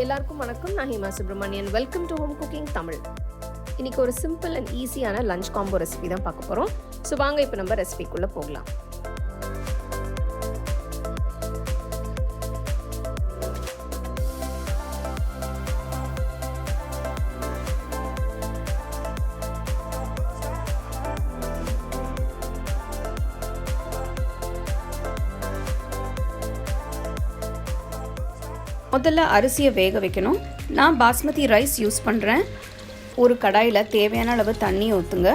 எல்லாருக்கும் வணக்கம். நான் Hema Subramanian welcome to home cooking Tamil இன்னைக்கு ஒரு சிம்பிள் அண்ட் ஈஸியான லஞ்ச் காம்போ ரெசிபி தான் பார்க்க போகிறோம் ஸோ வாங்க இப்போ நம்ம ரெசிபிக்குள்ளே போகலாம். முதல்ல அரிசியை வேக வைக்கணும். நான் பாஸ்மதி ரைஸ் யூஸ் பண்ணுறேன் ஒரு கடாயில் தேவையான அளவு தண்ணி ஊற்றுங்க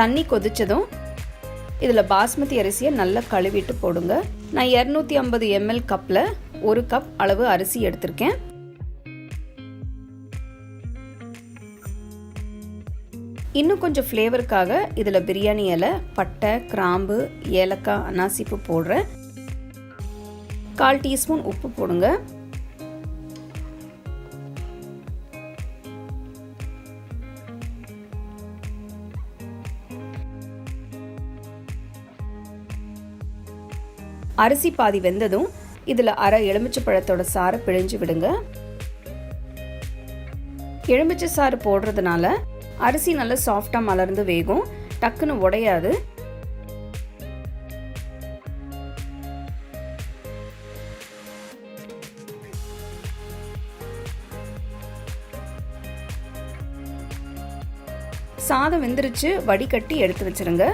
தண்ணி கொதித்ததும் இதில் பாஸ்மதி அரிசியை நல்லா கழுவிட்டு போடுங்க. நான் இரநூத்தி ஐம்பது எம்எல் கப்பில் ஒரு கப் அளவு அரிசி எடுத்திருக்கேன். இன்னும் கொஞ்சம் ஃப்ளேவருக்காக இதில் பிரியாணி இலை பட்டை கிராம்பு ஏலக்காய் அனாசிப்பு போடுறேன். கால் டீஸ்பூன் உப்பு போடுங்க. அரிசி பாதி வெந்ததும் இதில் அரை எலுமிச்சை பழத்தோட சாறை பிழிஞ்சு விடுங்க. எலுமிச்சை சாறு போடுறதுனால அரிசி நல்லா சாஃப்டாக மலர்ந்து வேகும். டக்குன்னு உடையாது. சாதம் வெந்துருச்சு வடிகட்டி எடுத்து வச்சிருங்க.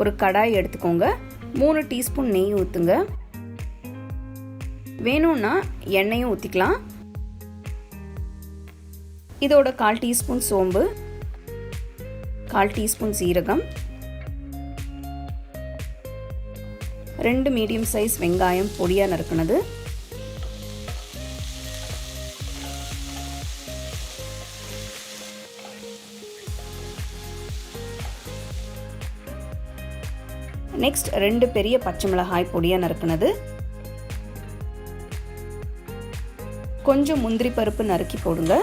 ஒரு கடாய் எடுத்துக்கோங்க. மூணு டீஸ்பூன் நெய் ஊற்றுங்க வேணும்னா எண்ணெயும் ஊற்றிக்கலாம் இதோட கால் டீஸ்பூன் சோம்பு. கால் டீஸ்பூன் சீரகம். ரெண்டு மீடியம் சைஸ் வெங்காயம் பொடியாக நறுக்குனது. நெக்ஸ்ட் ரெண்டு பெரிய பச்சை மிளகாய் பொடியாக நறுக்குனது. கொஞ்சம் முந்திரி பருப்பு நறுக்கி போடுங்க.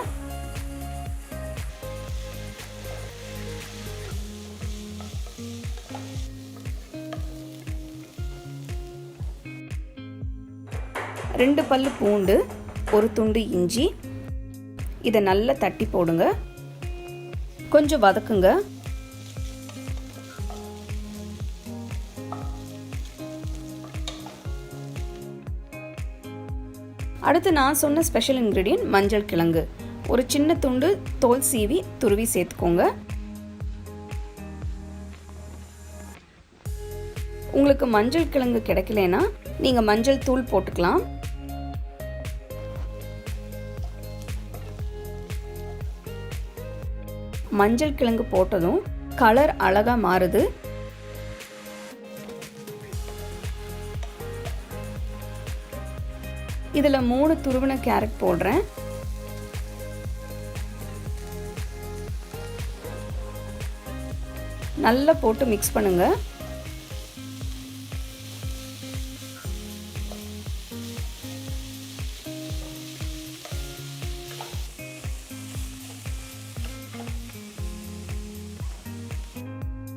ரெண்டு பல்லு பூண்டு ஒரு துண்டு இஞ்சி. இதை நல்லா தட்டி போடுங்க. கொஞ்சம் வதக்குங்க. அடுத்து நான் சொன்ன ஸ்பெஷல் இன்க்ரீடியன்ட் மஞ்சள் கிழங்கு. ஒரு சின்ன துண்டு தோல் சீவி துருவி சேர்த்துக்கோங்க. உங்களுக்கு மஞ்சள் கிழங்கு கிடைக்கலனா நீங்கள் மஞ்சள் தூள் போட்டுக்கலாம். மஞ்சள் கிழங்கு போட்டதும் கலர் அழகாக மாறுது. இதில் மூணு துருவின கேரட் போடுறேன். நல்லா போட்டு மிக்ஸ் பண்ணுங்க.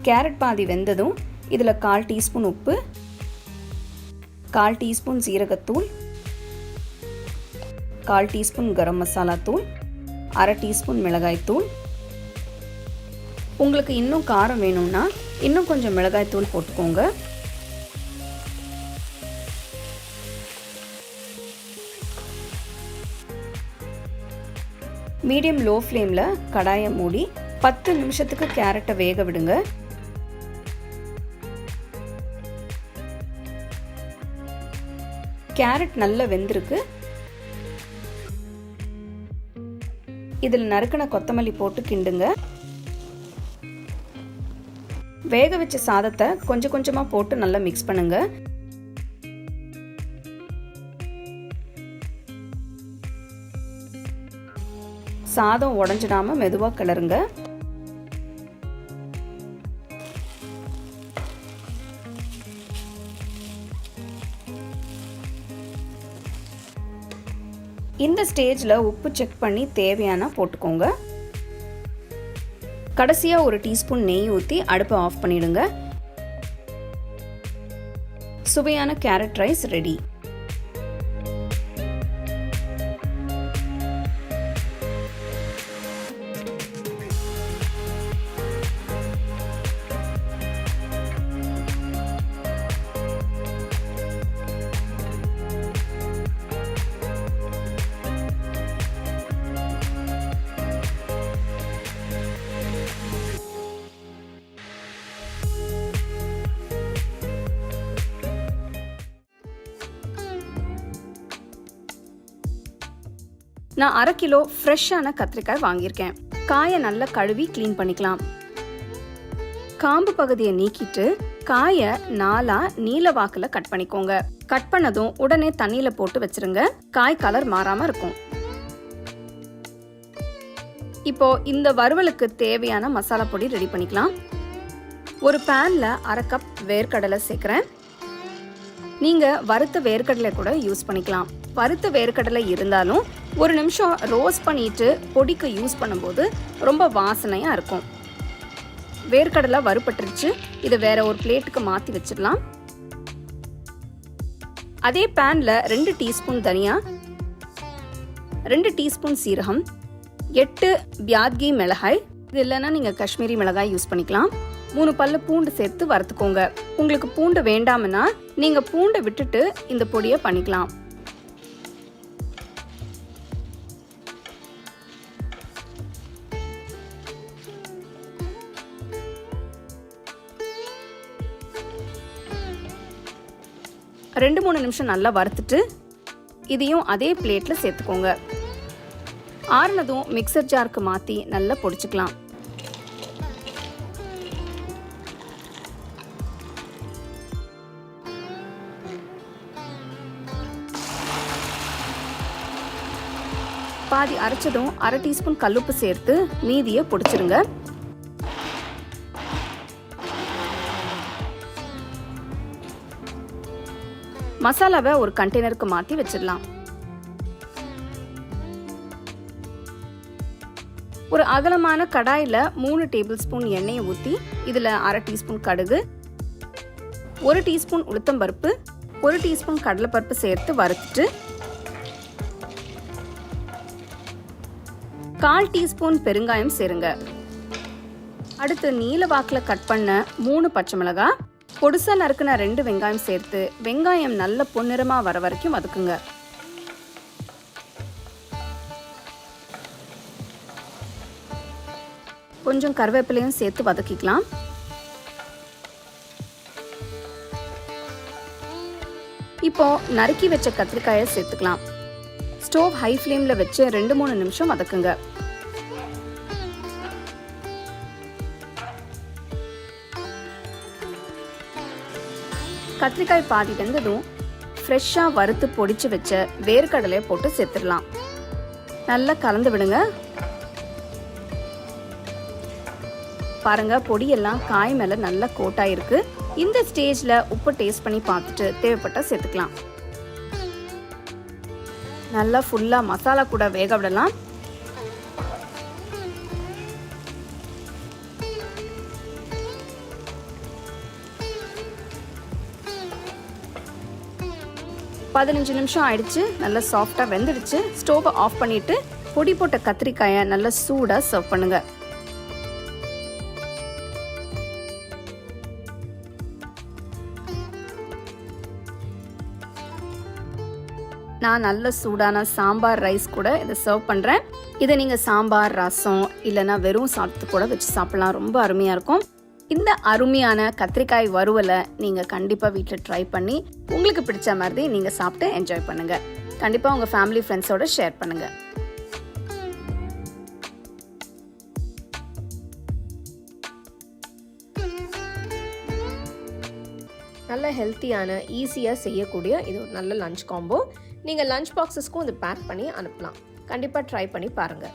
கேரட் பாதி வெந்ததும் இதில் கால் டீஸ்பூன் உப்பு கால் டீஸ்பூன் சீரகத்தூள் கால் டீஸ்பூன் கரம் மசாலா தூள் அரை டீஸ்பூன் மிளகாய் தூள். உங்களுக்கு இன்னும் காரம் வேணும்னா இன்னும் கொஞ்சம் மிளகாய் தூள் போட்டுக்கோங்க. மீடியம் லோ ஃப்ளேமில் கடாயை மூடி பத்து நிமிஷத்துக்கு கேரட்டை வேக விடுங்க. கேரட் நல்லா வெந்திருக்கு. இதில் நறுக்கின கொத்தமல்லி போட்டு கிண்டுங்க. வேக வச்ச சாதத்தை கொஞ்சம் கொஞ்சமாக போட்டு நல்லா மிக்ஸ் பண்ணுங்க. சாதம் உடஞ்சிடாமல் மெதுவாக கிளறுங்க. இந்த ஸ்டேஜில் உப்பு செக் பண்ணி தேவையான போட்டுக்கோங்க. கடைசியாக ஒரு டீஸ்பூன் நெய் ஊற்றி அடுப்பை ஆஃப் பண்ணிடுங்க. சுவையான கேரட் ரைஸ் ரெடி நான் அரை கிலோ ஃப்ரெஷ்ஷான கத்திரிக்காய் வாங்கியிருக்கேன். காயை நல்லா கழுவி க்ளீன் பண்ணிக்கலாம். காம்பு பகுதியை நீக்கிட்டு காயை நாலா நீல வாக்குல கட் பண்ணிக்கோங்க. கட் பண்ணதும் உடனே தண்ணியில போட்டு வச்சிருங்க. காய் கலர் மாறாம இருக்கும். இப்போ இந்த வறுவலுக்கு தேவையான மசாலா பொடி ரெடி பண்ணிக்கலாம். ஒரு பேனில் அரை கப் வேர்க்கடலை சேர்க்குறேன். நீங்கள் வறுத்த வேர்க்கடலை கூட யூஸ் பண்ணிக்கலாம். வறுத்த வேர்க்கடலை இருந்தாலும் ஒரு நிமிஷம் ரோஸ்ட் பண்ணிட்டு பொடிக்கு யூஸ் பண்ணும்போது ரொம்ப வாசனையாக இருக்கும். வேர்க்கடலை வறுபட்டுருச்சு. இதை வேற ஒரு பிளேட்டுக்கு மாற்றி வச்சிடலாம். அதே பேனில் ரெண்டு டீஸ்பூன் தனியா ரெண்டு டீஸ்பூன் சீரகம் எட்டு பியாத்கி மிளகாய். இது இல்லைன்னா நீங்கள் காஷ்மீரி மிளகாய் யூஸ் பண்ணிக்கலாம். மூணு பல்லு பூண்டு சேர்த்து வறுத்துக்கோங்க. உங்களுக்கு பூண்டு வேண்டாம்னா நீங்கள் பூண்டை விட்டுட்டு இந்த பொடியை பண்ணிக்கலாம். ரெண்டு மூணு நிமிஷம் நல்லா வறுத்துட்டு இதையும் அதே பிளேட்டில் சேர்த்துக்கோங்க. ஆறுனதும் மிக்சர் ஜாருக்கு மாற்றி நல்லா பொடிச்சுக்கலாம். பாதி அரைச்சதும் அரை டீஸ்பூன் கல்லுப்பு சேர்த்து மீதியை பொடிச்சிருங்க. மசாலாவை ஒரு கண்டெய்னருக்கு மாற்றி வச்சிடலாம். ஒரு அகலமான கடாயில் மூணு டேபிள் ஸ்பூன் எண்ணெயை ஊற்றி இதில் அரை டீஸ்பூன் கடுகு ஒரு டீஸ்பூன் உளுத்தம்பருப்பு ஒரு டீஸ்பூன் கடலைப்பருப்பு சேர்த்து வறுத்துட்டு கால் டீஸ்பூன் பெருங்காயம் சேருங்க. அடுத்து நீல வாக்கில் கட் பண்ண மூணு பச்சை மிளகாய் பொடுசாக நறுக்குன ரெண்டு வெங்காயம் சேர்த்து வெங்காயம் நல்ல பொன்னிறமாக வர வரைக்கும் வதக்குங்க. கொஞ்சம் கருவேப்பிலையும் சேர்த்து வதக்கிக்கலாம். இப்போ நறுக்கி வச்ச கத்திரிக்காயை சேர்த்துக்கலாம். ஸ்டோவ் ஹை ஃப்ளேம்ல வச்சு ரெண்டு மூணு நிமிஷம் வதக்குங்க. கத்திரிக்காய் பாதி வெந்ததும் ஃப்ரெஷ்ஷாக வறுத்து பொடிச்சு வச்ச வேர்க்கடலையை போட்டு சேர்த்துடலாம். நல்லா கலந்து விடுங்க. பாருங்க பொடியெல்லாம் காய் மேலே நல்லா கோட்டாயிருக்கு. இந்த ஸ்டேஜில் உப்பு டேஸ்ட் பண்ணி பார்த்துட்டு தேவைப்பட்டால் சேர்த்துக்கலாம். நல்லா ஃபுல்லாக மசாலா கூட வேக விடலாம். பதினஞ்சு நிமிஷம் ஆயிடுச்சு நல்லா சாஃப்டாக வெந்துடுச்சு. ஸ்டோவை ஆஃப் பண்ணிட்டு பொடி போட்ட கத்திரிக்காயை நல்லா சூடாக சர்வ் பண்ணுங்க. நான் நல்ல சூடான சாம்பார் ரைஸ் கூட இதை சர்வ் பண்ணுறேன் இதை நீங்கள் சாம்பார் ரசம் இல்லைன்னா வெறும் சாப்பிட்டு கூட வச்சு சாப்பிட்லாம். ரொம்ப அருமையாக இருக்கும். இந்த அருமையான கத்திரிக்காய் வறுவலை நீங்கள் கண்டிப்பாக வீட்டில் ட்ரை பண்ணி உங்களுக்கு பிடிச்ச மாதிரி நீங்கள் சாப்பிட்டு என்ஜாய் பண்ணுங்கள் கண்டிப்பாக உங்கள் ஃபேமிலி ஃப்ரெண்ட்ஸோட ஷேர் பண்ணுங்கள் நல்ல ஹெல்த்தியான ஈஸியாக செய்யக்கூடிய இது ஒரு நல்ல லஞ்ச் காம்போ நீங்கள் லஞ்ச் பாக்ஸஸ்க்கும் இது பேக் பண்ணி அனுப்பலாம். கண்டிப்பாக ட்ரை பண்ணி பாருங்கள்